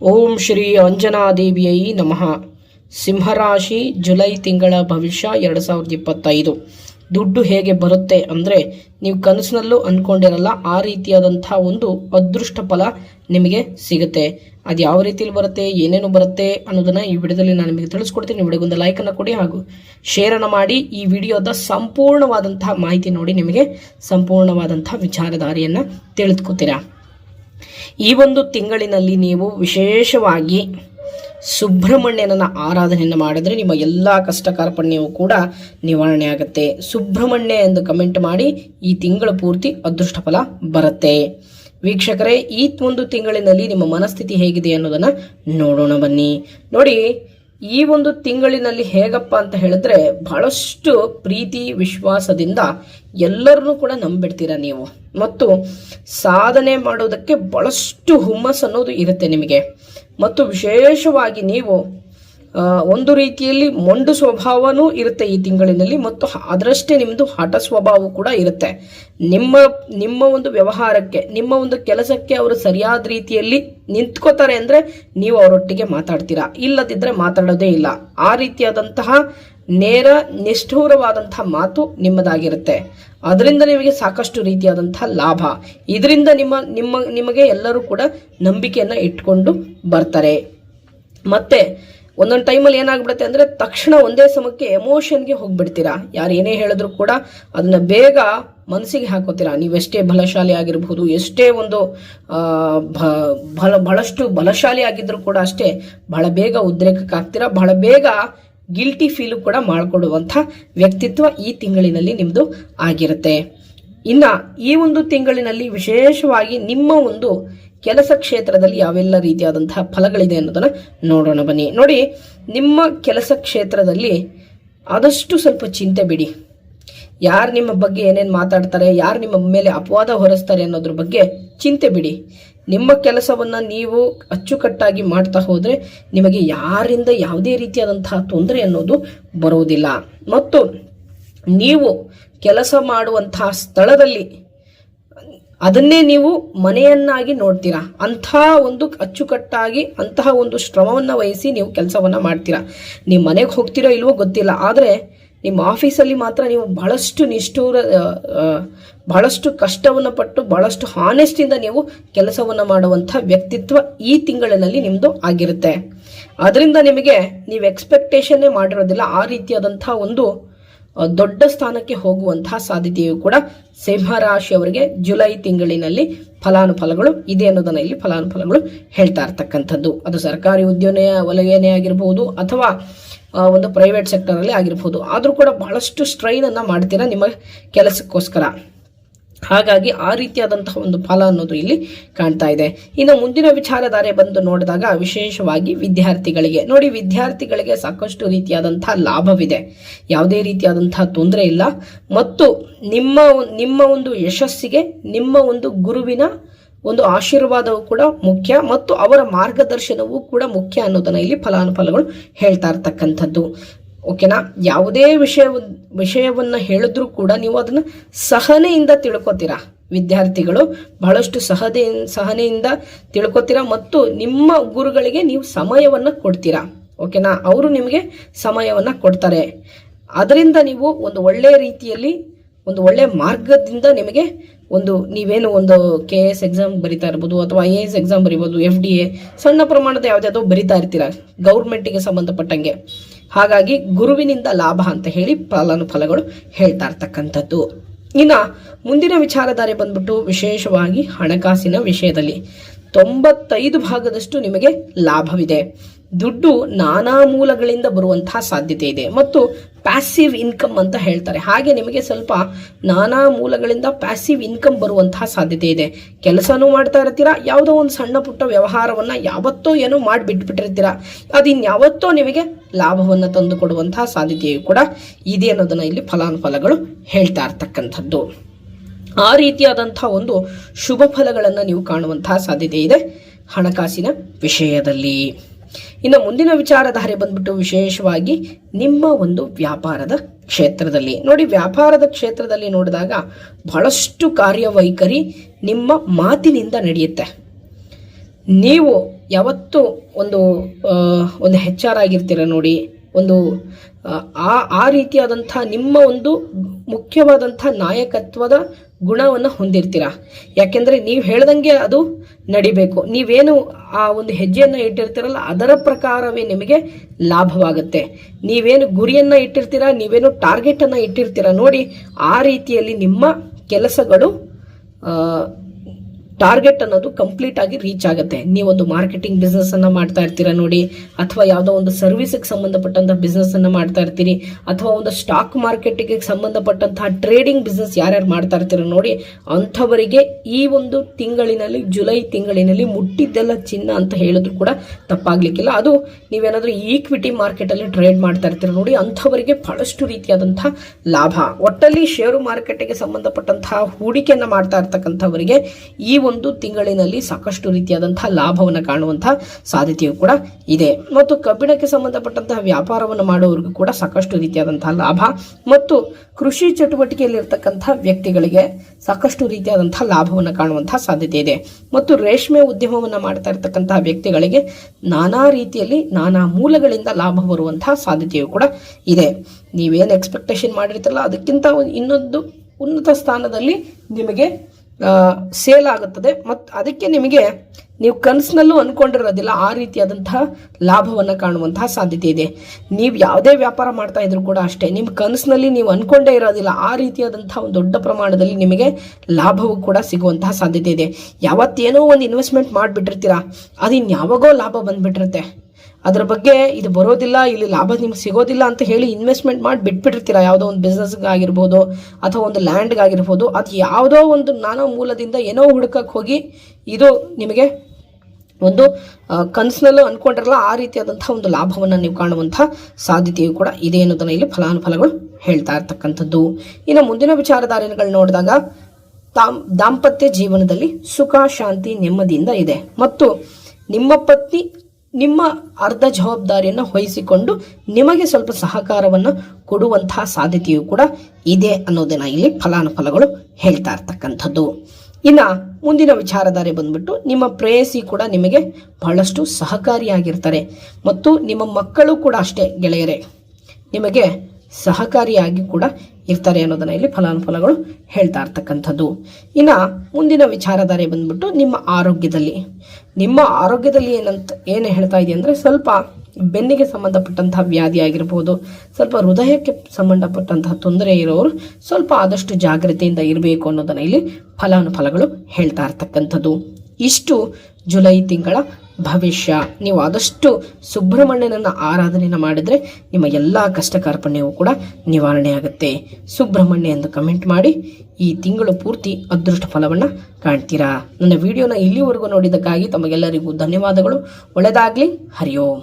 ಓಂ ಶ್ರೀ ಅಂಜನಾದೇವಿಯೈ ನಮಃ. ಸಿಂಹರಾಶಿ ಜುಲೈ ತಿಂಗಳ ಭವಿಷ್ಯ ಎರಡು ಸಾವಿರದ ಇಪ್ಪತ್ತೈದು. ದುಡ್ಡು ಹೇಗೆ ಬರುತ್ತೆ ಅಂದರೆ ನೀವು ಕನಸಿನಲ್ಲೂ ಅಂದ್ಕೊಂಡಿರಲ್ಲ ಆ ರೀತಿಯಾದಂಥ ಒಂದು ಅದೃಷ್ಟ ಫಲ ನಿಮಗೆ ಸಿಗುತ್ತೆ. ಅದು ಯಾವ ರೀತಿಯಲ್ಲಿ ಬರುತ್ತೆ, ಏನೇನು ಬರುತ್ತೆ ಅನ್ನೋದನ್ನು ಈ ವಿಡಿಯೋದಲ್ಲಿ ನಾನು ನಿಮಗೆ ತಿಳಿಸ್ಕೊಡ್ತೀನಿ. ವಿಡಿಯೋಗೆ ವಿಡಿಯೋಗೊಂದು ಲೈಕನ್ನು ಕೊಡಿ ಹಾಗೂ ಶೇರನ್ನು ಮಾಡಿ. ಈ ವಿಡಿಯೋದ ಸಂಪೂರ್ಣವಾದಂಥ ಮಾಹಿತಿ ನೋಡಿ ನಿಮಗೆ ಸಂಪೂರ್ಣವಾದಂಥ ವಿಚಾರಧಾರೆಯನ್ನು ತಿಳಿದುಕೊತೀರಾ? ಈ ಒಂದು ತಿಂಗಳಿನಲ್ಲಿ ನೀವು ವಿಶೇಷವಾಗಿ ಸುಬ್ರಹ್ಮಣ್ಯನನ್ನ ಆರಾಧನೆಯನ್ನು ಮಾಡಿದ್ರೆ ನಿಮ್ಮ ಎಲ್ಲ ಕಷ್ಟ ಕಾರ್ಪಣ್ಯವು ಕೂಡ ನಿವಾರಣೆ ಆಗುತ್ತೆ. ಸುಬ್ರಹ್ಮಣ್ಯ ಎಂದು ಕಮೆಂಟ್ ಮಾಡಿ ಈ ತಿಂಗಳು ಪೂರ್ತಿ ಅದೃಷ್ಟ ಫಲ ಬರುತ್ತೆ. ವೀಕ್ಷಕರೇ, ಈ ಒಂದು ತಿಂಗಳಿನಲ್ಲಿ ನಿಮ್ಮ ಮನಸ್ಥಿತಿ ಹೇಗಿದೆ ಅನ್ನೋದನ್ನ ನೋಡೋಣ ಬನ್ನಿ. ನೋಡಿ ಈ ಒಂದು ತಿಂಗಳಿನಲ್ಲಿ ಹೇಗಪ್ಪ ಅಂತ ಹೇಳಿದ್ರೆ ಬಹಳಷ್ಟು ಪ್ರೀತಿ, ವಿಶ್ವಾಸದಿಂದ ಎಲ್ಲರನ್ನೂ ಕೂಡ ನಂಬಿಡ್ತೀರಾ ನೀವು. ಮತ್ತು ಸಾಧನೆ ಮಾಡೋದಕ್ಕೆ ಬಹಳಷ್ಟು ಹುಮ್ಮಸ್ ಅನ್ನೋದು ಇರುತ್ತೆ ನಿಮಗೆ. ಮತ್ತು ವಿಶೇಷವಾಗಿ ನೀವು ಒಂದು ರೀತಿಯಲ್ಲಿ ಮೊಂಡು ಸ್ವಭಾವನೂ ಇರುತ್ತೆ ಈ ತಿಂಗಳಿನಲ್ಲಿ ಮತ್ತು ಅದರಷ್ಟೇ ನಿಮ್ಮದು ಹಠ ಸ್ವಭಾವ ಕೂಡ ಇರುತ್ತೆ. ನಿಮ್ಮ ನಿಮ್ಮ ಒಂದು ವ್ಯವಹಾರಕ್ಕೆ, ನಿಮ್ಮ ಒಂದು ಕೆಲಸಕ್ಕೆ ಅವರು ಸರಿಯಾದ ರೀತಿಯಲ್ಲಿ ನಿಂತ್ಕೋತಾರೆ ಅಂದರೆ ನೀವು ಅವರೊಟ್ಟಿಗೆ ಮಾತಾಡ್ತೀರಾ? ಇಲ್ಲದಿದ್ದರೆ ಮಾತಾಡೋದೇ ಇಲ್ಲ. ಆ ರೀತಿಯಾದಂತಹ ನೇರ ನಿಷ್ಠೂರವಾದಂತಹ ಮಾತು ನಿಮ್ಮದಾಗಿರುತ್ತೆ. ಅದರಿಂದ ನಿಮಗೆ ಸಾಕಷ್ಟು ರೀತಿಯಾದಂತಹ ಲಾಭ. ಇದರಿಂದ ನಿಮ್ಮ ನಿಮ್ಮ, ನಿಮಗೆ ಎಲ್ಲರೂ ಕೂಡ ನಂಬಿಕೆಯನ್ನು ಇಟ್ಕೊಂಡು ಬರ್ತಾರೆ. ಮತ್ತೆ ಒಂದೊಂದು ಟೈಮಲ್ಲಿ ಏನಾಗ್ಬಿಡುತ್ತೆ ಅಂದರೆ ತಕ್ಷಣ ಒಂದೇ ಸಮಕ್ಕೆ ಎಮೋಷನ್ಗೆ ಹೋಗ್ಬಿಡ್ತೀರಾ. ಯಾರು ಏನೇ ಹೇಳಿದ್ರು ಕೂಡ ಅದನ್ನ ಬೇಗ ಮನಸ್ಸಿಗೆ ಹಾಕೋತೀರಾ. ನೀವೆಷ್ಟೇ ಬಲಶಾಲಿ ಆಗಿರಬಹುದು, ಎಷ್ಟೇ ಒಂದು ಬಲ, ಬಹಳಷ್ಟು ಬಲಶಾಲಿ ಆಗಿದ್ರು ಕೂಡ ಅಷ್ಟೇ ಬಹಳ ಬೇಗ ಉದ್ರೇಕಕ್ಕಾಗ್ತೀರಾ. ಬಹಳ ಬೇಗ ಗಿಲ್ಟಿ ಫೀಲು ಕೂಡ ಮಾಡಿಕೊಡುವಂಥ ವ್ಯಕ್ತಿತ್ವ ಈ ತಿಂಗಳಿನಲ್ಲಿ ನಿಮ್ಮದು ಆಗಿರುತ್ತೆ. ಇನ್ನ ಈ ಒಂದು ತಿಂಗಳಿನಲ್ಲಿ ವಿಶೇಷವಾಗಿ ನಿಮ್ಮ ಒಂದು ಕೆಲಸ ಕ್ಷೇತ್ರದಲ್ಲಿ ಯಾವೆಲ್ಲ ರೀತಿಯಾದಂತಹ ಫಲಗಳಿದೆ ಅನ್ನೋದನ್ನ ನೋಡೋಣ ಬನ್ನಿ. ನೋಡಿ, ನಿಮ್ಮ ಕೆಲಸ ಕ್ಷೇತ್ರದಲ್ಲಿ ಆದಷ್ಟು ಸ್ವಲ್ಪ ಚಿಂತೆ ಬಿಡಿ. ಯಾರು ನಿಮ್ಮ ಬಗ್ಗೆ ಏನೇನು ಮಾತಾಡ್ತಾರೆ, ಯಾರು ನಿಮ್ಮ ಮೇಲೆ ಅಪವಾದ ಹೊರಿಸ್ತಾರೆ ಅನ್ನೋದ್ರ ಬಗ್ಗೆ ಚಿಂತೆ ಬಿಡಿ. ನಿಮ್ಮ ಕೆಲಸವನ್ನು ನೀವು ಅಚ್ಚುಕಟ್ಟಾಗಿ ಮಾಡ್ತಾ ಹೋದರೆ ನಿಮಗೆ ಯಾರಿಂದ ಯಾವುದೇ ರೀತಿಯಾದಂತಹ ತೊಂದರೆ ಅನ್ನೋದು ಬರುವುದಿಲ್ಲ ಮತ್ತು ನೀವು ಕೆಲಸ ಮಾಡುವಂತಹ ಸ್ಥಳದಲ್ಲಿ ಅದನ್ನೇ ನೀವು ಮನೆಯನ್ನಾಗಿ ನೋಡ್ತೀರಾ? ಅಂತಹ ಒಂದು ಅಚ್ಚುಕಟ್ಟಾಗಿ, ಅಂತಹ ಒಂದು ಶ್ರಮವನ್ನು ವಹಿಸಿ ನೀವು ಕೆಲಸವನ್ನು ಮಾಡ್ತೀರಾ? ನೀವು ಮನೆಗೆ ಹೋಗ್ತೀರೋ ಇಲ್ವೋ ಗೊತ್ತಿಲ್ಲ. ಆದರೆ ನಿಮ್ಮ ಆಫೀಸಲ್ಲಿ ಮಾತ್ರ ನೀವು ಬಹಳಷ್ಟು ನಿಷ್ಠೂರ ಬಹಳಷ್ಟು ಕಷ್ಟವನ್ನು ಪಟ್ಟು ಬಹಳಷ್ಟು ಹಾನೆಸ್ಟಿಂದ ನೀವು ಕೆಲಸವನ್ನು ಮಾಡುವಂಥ ವ್ಯಕ್ತಿತ್ವ ಈ ತಿಂಗಳಿನಲ್ಲಿ ನಿಮ್ಮದು ಆಗಿರುತ್ತೆ. ಅದರಿಂದ ನಿಮಗೆ ನೀವು ಎಕ್ಸ್ಪೆಕ್ಟೇಷನ್ನೇ ಮಾಡಿರೋದಿಲ್ಲ. ಆ ರೀತಿಯಾದಂಥ ಒಂದು ದೊಡ್ಡ ಸ್ಥಾನಕ್ಕೆ ಹೋಗುವಂತಹ ಸಾಧ್ಯತೆಯು ಕೂಡ ಸಿಂಹರಾಶಿಯವರಿಗೆ ಜುಲೈ ತಿಂಗಳಿನಲ್ಲಿ ಫಲಾನುಫಲಗಳು ಇದೆ ಅನ್ನೋದನ್ನ ಇಲ್ಲಿ ಫಲಾನುಫಲಗಳು ಹೇಳ್ತಾ ಇರ್ತಕ್ಕಂಥದ್ದು. ಅದು ಸರ್ಕಾರಿ ಉದ್ಯೋಗ ವಲಯನೇ ಆಗಿರಬಹುದು ಅಥವಾ ಒಂದು ಪ್ರೈವೇಟ್ ಸೆಕ್ಟರ್ ಅಲ್ಲಿ ಆಗಿರಬಹುದು ಆದ್ರೂ ಕೂಡ ಬಹಳಷ್ಟು ಸ್ಟ್ರೈನ್ ಅನ್ನ ಮಾಡ್ತೀರಾ ನಿಮ್ಮ ಕೆಲಸಕ್ಕೋಸ್ಕರ? ಹಾಗಾಗಿ ಆ ರೀತಿಯಾದಂತಹ ಒಂದು ಫಲ ಅನ್ನೋದು ಇಲ್ಲಿ ಕಾಣ್ತಾ ಇದೆ. ಇನ್ನು ಮುಂದಿನ ವಿಚಾರಧಾರೆ ಬಂದು ನೋಡಿದಾಗ ವಿಶೇಷವಾಗಿ ವಿದ್ಯಾರ್ಥಿಗಳಿಗೆ. ನೋಡಿ, ವಿದ್ಯಾರ್ಥಿಗಳಿಗೆ ಸಾಕಷ್ಟು ರೀತಿಯಾದಂತಹ ಲಾಭವಿದೆ. ಯಾವುದೇ ರೀತಿಯಾದಂತಹ ತೊಂದರೆ ಇಲ್ಲ. ಮತ್ತು ನಿಮ್ಮ ನಿಮ್ಮ ಒಂದು ಯಶಸ್ಸಿಗೆ, ನಿಮ್ಮ ಒಂದು ಗುರುವಿನ ಒಂದು ಆಶೀರ್ವಾದವು ಕೂಡ ಮುಖ್ಯ ಮತ್ತು ಅವರ ಮಾರ್ಗದರ್ಶನವೂ ಕೂಡ ಮುಖ್ಯ ಅನ್ನೋದನ್ನ ಇಲ್ಲಿ ಫಲಾನುಫಲಗಳು ಹೇಳ್ತಾ ಇರ್ತಕ್ಕಂಥದ್ದು. ಓಕೆನಾ? ಯಾವುದೇ ವಿಷಯ ವಿಷಯವನ್ನ ಹೇಳಿದ್ರೂ ಕೂಡ ನೀವು ಅದನ್ನ ಸಹನೆಯಿಂದ ತಿಳ್ಕೊತೀರಾ? ವಿದ್ಯಾರ್ಥಿಗಳು ಬಹಳಷ್ಟು ಸಹದೆ ಸಹನೆಯಿಂದ ತಿಳ್ಕೊತೀರಾ ಮತ್ತು ನಿಮ್ಮ ಗುರುಗಳಿಗೆ ನೀವು ಸಮಯವನ್ನ ಕೊಡ್ತೀರಾ? ಓಕೆನಾ? ಅವರು ನಿಮಗೆ ಸಮಯವನ್ನ ಕೊಡ್ತಾರೆ. ಅದರಿಂದ ನೀವು ಒಂದು ಒಳ್ಳೆಯ ರೀತಿಯಲ್ಲಿ, ಒಂದು ಒಳ್ಳೆಯ ಮಾರ್ಗದಿಂದ ನಿಮಗೆ ಒಂದು ನೀವೇನು ಒಂದು ಕೆ ಎಸ್ ಎಕ್ಸಾಮ್ ಬರಿತಾ ಇರ್ಬೋದು ಅಥವಾ ಐ ಎ ಎಸ್ ಎಕ್ಸಾಮ್ ಬರಿಬೋದು ಎಫ್ ಡಿ ಎ ಸಣ್ಣ ಪ್ರಮಾಣದ ಯಾವುದ್ಯಾವುದೋ ಬರಿತಾ ಇರ್ತೀರ? ಗೌರ್ಮೆಂಟಿಗೆ ಸಂಬಂಧಪಟ್ಟಂಗೆ. ಹಾಗಾಗಿ ಗುರುವಿನಿಂದ ಲಾಭ ಅಂತ ಹೇಳಿ ಫಲಾನುಫಲಗಳು ಹೇಳ್ತಾ ಇರ್ತಕ್ಕಂಥದ್ದು. ಇನ್ನು ಮುಂದಿನ ವಿಚಾರಧಾರೆ ಬಂದ್ಬಿಟ್ಟು ವಿಶೇಷವಾಗಿ ಹಣಕಾಸಿನ ವಿಷಯದಲ್ಲಿ ತೊಂಬತ್ತೈದು ಭಾಗದಷ್ಟು ನಿಮಗೆ ಲಾಭವಿದೆ. ದುಡ್ಡು ನಾನಾ ಮೂಲಗಳಿಂದ ಬರುವಂತಹ ಸಾಧ್ಯತೆ ಇದೆ. ಮತ್ತು ಪ್ಯಾಸಿವ್ ಇನ್ಕಮ್ ಅಂತ ಹೇಳ್ತಾರೆ. ಹಾಗೆ ನಿಮಗೆ ಸ್ವಲ್ಪ ನಾನಾ ಮೂಲಗಳಿಂದ ಪ್ಯಾಸಿವ್ ಇನ್ಕಮ್ ಬರುವಂತಹ ಸಾಧ್ಯತೆ ಇದೆ. ಕೆಲಸನೂ ಮಾಡ್ತಾ ಇರ್ತೀರಾ, ಯಾವುದೋ ಒಂದು ಸಣ್ಣ ಪುಟ್ಟ ವ್ಯವಹಾರವನ್ನ ಯಾವತ್ತೋ ಏನೋ ಮಾಡಿ ಅದಿನ್ಯಾವತ್ತೋ ಅದು ಇನ್ಯಾವತ್ತೋ ನಿಮಗೆ ಲಾಭವನ್ನು ತಂದು ಕೊಡುವಂತಹ ಸಾಧ್ಯತೆಯು ಕೂಡ ಇದೆ ಅನ್ನೋದನ್ನ ಇಲ್ಲಿ ಫಲಾನುಫಲಗಳು ಹೇಳ್ತಾ ಇರ್ತಕ್ಕಂಥದ್ದು. ಆ ರೀತಿಯಾದಂತಹ ಒಂದು ಶುಭ ಫಲಗಳನ್ನು ನೀವು ಕಾಣುವಂತಹ ಸಾಧ್ಯತೆ ಇದೆ ಹಣಕಾಸಿನ ವಿಷಯದಲ್ಲಿ. ಇನ್ನು ಮುಂದಿನ ವಿಚಾರಧಾರೆ ಬಂದ್ಬಿಟ್ಟು ವಿಶೇಷವಾಗಿ ನಿಮ್ಮ ಒಂದು ವ್ಯಾಪಾರದ ಕ್ಷೇತ್ರದಲ್ಲಿ. ನೋಡಿ, ವ್ಯಾಪಾರದ ಕ್ಷೇತ್ರದಲ್ಲಿ ನೋಡಿದಾಗ ಬಹಳಷ್ಟು ಕಾರ್ಯವೈಖರಿ ನಿಮ್ಮ ಮಾತಿನಿಂದ ನಡೆಯುತ್ತೆ. ನೀವು ಯಾವತ್ತು ಒಂದು ಒಂದು ಹೆಚ್ ಆರ್ ಆಗಿರ್ತೀರ ನೋಡಿ, ಒಂದು, ಆ ಆ ರೀತಿಯಾದಂಥ ನಿಮ್ಮ ಒಂದು ಮುಖ್ಯವಾದಂಥ ನಾಯಕತ್ವದ ಗುಣವನ್ನು ಹೊಂದಿರ್ತೀರ? ಯಾಕೆಂದರೆ ನೀವು ಹೇಳ್ದಂಗೆ ಅದು ನಡಿಬೇಕು. ನೀವೇನು ಆ ಒಂದು ಹೆಜ್ಜೆಯನ್ನು ಇಟ್ಟಿರ್ತೀರಲ್ಲ, ಅದರ ಪ್ರಕಾರವೇ ನಿಮಗೆ ಲಾಭವಾಗುತ್ತೆ. ನೀವೇನು ಗುರಿಯನ್ನು ಇಟ್ಟಿರ್ತೀರ, ನೀವೇನು ಟಾರ್ಗೆಟನ್ನು ಇಟ್ಟಿರ್ತೀರ, ನೋಡಿ ಆ ರೀತಿಯಲ್ಲಿ ನಿಮ್ಮ ಕೆಲಸಗಳು ಟಾರ್ಗೆಟ್ ಅನ್ನೋದು ಕಂಪ್ಲೀಟ್ ಆಗಿ ರೀಚ್ ಆಗುತ್ತೆ. ನೀವೊಂದು ಮಾರ್ಕೆಟಿಂಗ್ ಬಿಸ್ನೆಸ್ ಅನ್ನ ಮಾಡ್ತಾ ಇರ್ತೀರಾ ನೋಡಿ, ಅಥವಾ ಯಾವುದೋ ಒಂದು ಸರ್ವಿಸ್ಗೆ ಸಂಬಂಧಪಟ್ಟಂತ ಬಿಸ್ನೆಸ್ ಅನ್ನ ಮಾಡ್ತಾ ಇರ್ತೀರಿ, ಅಥವಾ ಒಂದು ಸ್ಟಾಕ್ ಮಾರ್ಕೆಟಿಗೆ ಸಂಬಂಧಪಟ್ಟಂತಹ ಟ್ರೇಡಿಂಗ್ ಬಿಸ್ನೆಸ್ ಯಾರ್ಯಾರು ಮಾಡ್ತಾ ಇರ್ತೀರ ನೋಡಿ, ಅಂಥವರಿಗೆ ಈ ಒಂದು ತಿಂಗಳಿನಲ್ಲಿ, ಜುಲೈ ತಿಂಗಳಿನಲ್ಲಿ ಮುಟ್ಟಿದ್ದೆಲ್ಲ ಚಿನ್ನ ಅಂತ ಹೇಳಿದ್ರು ಕೂಡ ತಪ್ಪಾಗ್ಲಿಕ್ಕಿಲ್ಲ. ಅದು ನೀವೇನಾದ್ರೂ ಈಕ್ವಿಟಿ ಮಾರ್ಕೆಟ್ ಅಲ್ಲಿ ಟ್ರೇಡ್ ಮಾಡ್ತಾ ಇರ್ತೀರ ನೋಡಿ, ಅಂಥವರಿಗೆ ಬಹಳಷ್ಟು ರೀತಿಯಾದಂತಹ ಲಾಭ. ಒಟ್ಟಲ್ಲಿ ಷೇರು ಮಾರುಕಟ್ಟೆಗೆ ಸಂಬಂಧಪಟ್ಟಂತಹ ಹೂಡಿಕೆಯನ್ನು ಮಾಡ್ತಾ ಇರ್ತಕ್ಕಂಥವರಿಗೆ ಈ ತಿಂಗಳಿನಲ್ಲಿ ಸಾಕಷ್ಟು ರೀತಿಯಾದಂತಹ ಲಾಭವನ್ನು ಕಾಣುವಂತಹ ಸಾಧ್ಯತೆಯು ಕೂಡ ಇದೆ. ಮತ್ತು ಕಬ್ಬಿಣಕ್ಕೆ ಸಂಬಂಧಪಟ್ಟಂತಹ ವ್ಯಾಪಾರವನ್ನು ಮಾಡುವವರಿಗೂ ಕೂಡ ಸಾಕಷ್ಟು ರೀತಿಯಾದಂತಹ ಲಾಭ ಮತ್ತು ಕೃಷಿ ಚಟುವಟಿಕೆಯಲ್ಲಿ ಇರತಕ್ಕಂತಹ ವ್ಯಕ್ತಿಗಳಿಗೆ ಸಾಕಷ್ಟು ರೀತಿಯಾದಂತಹ ಲಾಭವನ್ನು ಕಾಣುವಂತಹ ಸಾಧ್ಯತೆ ಇದೆ. ಮತ್ತು ರೇಷ್ಮೆ ಉದ್ಯಮವನ್ನು ಮಾಡ್ತಾ ಇರತಕ್ಕಂತಹ ವ್ಯಕ್ತಿಗಳಿಗೆ ನಾನಾ ರೀತಿಯಲ್ಲಿ ನಾನಾ ಮೂಲಗಳಿಂದ ಲಾಭ ಬರುವಂತಹ ಸಾಧ್ಯತೆಯು ಕೂಡ ಇದೆ. ನೀವೇನು ಎಕ್ಸ್ಪೆಕ್ಟೇಷನ್ ಮಾಡಿರ್ತೀರಲ್ಲ, ಅದಕ್ಕಿಂತ ಒಂದು ಇನ್ನೊಂದು ಉನ್ನತ ಸ್ಥಾನದಲ್ಲಿ ನಿಮಗೆ ಸೇಲ್ ಆಗುತ್ತದೆ. ಮತ್ತು ಅದಕ್ಕೆ ನಿಮಗೆ ನೀವು ಕನಸಿನಲ್ಲೂ ಅಂದ್ಕೊಂಡಿರೋದಿಲ್ಲ ಆ ರೀತಿಯಾದಂತಹ ಲಾಭವನ್ನು ಕಾಣುವಂತಹ ಸಾಧ್ಯತೆ ಇದೆ. ನೀವು ಯಾವುದೇ ವ್ಯಾಪಾರ ಮಾಡ್ತಾ ಇದ್ರು ಕೂಡ ಅಷ್ಟೇ, ನಿಮ್ಮ ಕನಸಿನಲ್ಲಿ ನೀವು ಅಂದ್ಕೊಂಡೇ ಇರೋದಿಲ್ಲ ಆ ರೀತಿಯಾದಂತಹ ಒಂದು ದೊಡ್ಡ ಪ್ರಮಾಣದಲ್ಲಿ ನಿಮಗೆ ಲಾಭವು ಕೂಡ ಸಿಗುವಂತಹ ಸಾಧ್ಯತೆ ಇದೆ. ಯಾವತ್ತೇನೋ ಒಂದು ಇನ್ವೆಸ್ಟ್ಮೆಂಟ್ ಮಾಡಿಬಿಟ್ಟಿರ್ತೀರಾ ಅದು ಇನ್ಯಾವಾಗೋ ಲಾಭ ಬಂದ್ಬಿಟ್ಟಿರುತ್ತೆ. ಅದ್ರ ಬಗ್ಗೆ ಇದು ಬರೋದಿಲ್ಲ, ಇಲ್ಲಿ ಲಾಭ ನಿಮ್ಗೆ ಸಿಗೋದಿಲ್ಲ ಅಂತ ಹೇಳಿ ಇನ್ವೆಸ್ಟ್ಮೆಂಟ್ ಮಾಡಿ ಬಿಟ್ಬಿಟ್ಟಿರ್ತೀರ? ಯಾವುದೋ ಒಂದು ಬಿಸ್ನೆಸ್ಗೆ ಆಗಿರ್ಬೋದು ಅಥವಾ ಒಂದು ಲ್ಯಾಂಡ್ಗಾಗಿರ್ಬೋದು ಅದು ಯಾವುದೋ ಒಂದು ನಾನಾ ಮೂಲದಿಂದ ಏನೋ ಹುಡುಕಕ್ಕೆ ಹೋಗಿ ಇದು ನಿಮಗೆ ಒಂದು ಕನಸಿನಲ್ಲೂ ಅಂದ್ಕೊಂಡಿರಲ್ಲ ಆ ರೀತಿಯಾದಂಥ ಒಂದು ಲಾಭವನ್ನು ನೀವು ಕಾಣುವಂಥ ಸಾಧ್ಯತೆಯು ಕೂಡ ಇದೆ ಅನ್ನೋದನ್ನು ಇಲ್ಲಿ ಫಲಾನುಫಲಗಳು ಹೇಳ್ತಾ ಇರ್ತಕ್ಕಂಥದ್ದು. ಇನ್ನು ಮುಂದಿನ ವಿಚಾರಧಾರೆಗಳು ನೋಡಿದಾಗ, ತಾಮ್, ದಾಂಪತ್ಯ ಜೀವನದಲ್ಲಿ ಸುಖ, ಶಾಂತಿ, ನೆಮ್ಮದಿಯಿಂದ ಇದೆ. ಮತ್ತು ನಿಮ್ಮ ಪತ್ನಿ ನಿಮ್ಮ ಅರ್ಧ ಜವಾಬ್ದಾರಿಯನ್ನು ವಹಿಸಿಕೊಂಡು ನಿಮಗೆ ಸ್ವಲ್ಪ ಸಹಕಾರವನ್ನು ಕೊಡುವಂತಹ ಸಾಧ್ಯತೆಯು ಕೂಡ ಇದೆ ಅನ್ನೋದನ್ನ ಇಲ್ಲಿ ಫಲಾನುಫಲಗಳು ಹೇಳ್ತಾ ಇರ್ತಕ್ಕಂಥದ್ದು. ಇನ್ನ ಮುಂದಿನ ವಿಚಾರಧಾರೆ ಬಂದ್ಬಿಟ್ಟು ನಿಮ್ಮ ಪ್ರೇಯಸಿ ಕೂಡ ನಿಮಗೆ ಬಹಳಷ್ಟು ಸಹಕಾರಿಯಾಗಿರ್ತಾರೆ. ಮತ್ತು ನಿಮ್ಮ ಮಕ್ಕಳು ಕೂಡ ಅಷ್ಟೇ ಗೆಳೆಯರೇ. ನಿಮಗೆ ಸಹಕಾರಿಯಾಗಿ ಕೂಡ ಇರ್ತಾರೆ ಅನ್ನೋದನ್ನ ಇಲ್ಲಿ ಫಲಾನುಫಲಗಳು ಹೇಳ್ತಾ ಇರ್ತಕ್ಕಂಥದ್ದು. ಇನ್ನ ಮುಂದಿನ ವಿಚಾರಧಾರೆ ಬಂದ್ಬಿಟ್ಟು ನಿಮ್ಮ ಆರೋಗ್ಯದಲ್ಲಿ. ನಿಮ್ಮ ಆರೋಗ್ಯದಲ್ಲಿ ಏನಂತ, ಏನು ಹೇಳ್ತಾ ಇದೆ ಅಂದ್ರೆ ಸ್ವಲ್ಪ ಬೆನ್ನಿಗೆ ಸಂಬಂಧಪಟ್ಟಂತಹ ವ್ಯಾಧಿ ಆಗಿರ್ಬೋದು, ಸ್ವಲ್ಪ ಹೃದಯಕ್ಕೆ ಸಂಬಂಧಪಟ್ಟಂತಹ ತೊಂದರೆ ಇರೋರು ಸ್ವಲ್ಪ ಆದಷ್ಟು ಜಾಗ್ರತೆಯಿಂದ ಇರಬೇಕು ಅನ್ನೋದನ್ನ ಇಲ್ಲಿ ಫಲಾನುಫಲಗಳು ಹೇಳ್ತಾ ಇರ್ತಕ್ಕಂಥದ್ದು. ಇಷ್ಟು ಜುಲೈ ತಿಂಗಳ ಭವಿಷ್ಯ. ನೀವು ಆದಷ್ಟು ಸುಬ್ರಹ್ಮಣ್ಯನನ್ನು ಆರಾಧನೆಯನ್ನು ಮಾಡಿದರೆ ನಿಮ್ಮ ಎಲ್ಲ ಕಷ್ಟ ಕಾರ್ಪಣ್ಯವೂ ಕೂಡ ನಿವಾರಣೆ ಆಗುತ್ತೆ. ಸುಬ್ರಹ್ಮಣ್ಯ ಎಂದು ಕಮೆಂಟ್ ಮಾಡಿ ಈ ತಿಂಗಳು ಪೂರ್ತಿ ಅದೃಷ್ಟ ಫಲವನ್ನು ಕಾಣ್ತೀರಾ. ನನ್ನ ವಿಡಿಯೋನ ಇಲ್ಲಿವರೆಗೂ ನೋಡಿದ್ದಕ್ಕಾಗಿ ತಮಗೆಲ್ಲರಿಗೂ ಧನ್ಯವಾದಗಳು. ಒಳ್ಳೆಯದಾಗಲಿ ಹರಿ ಓಂ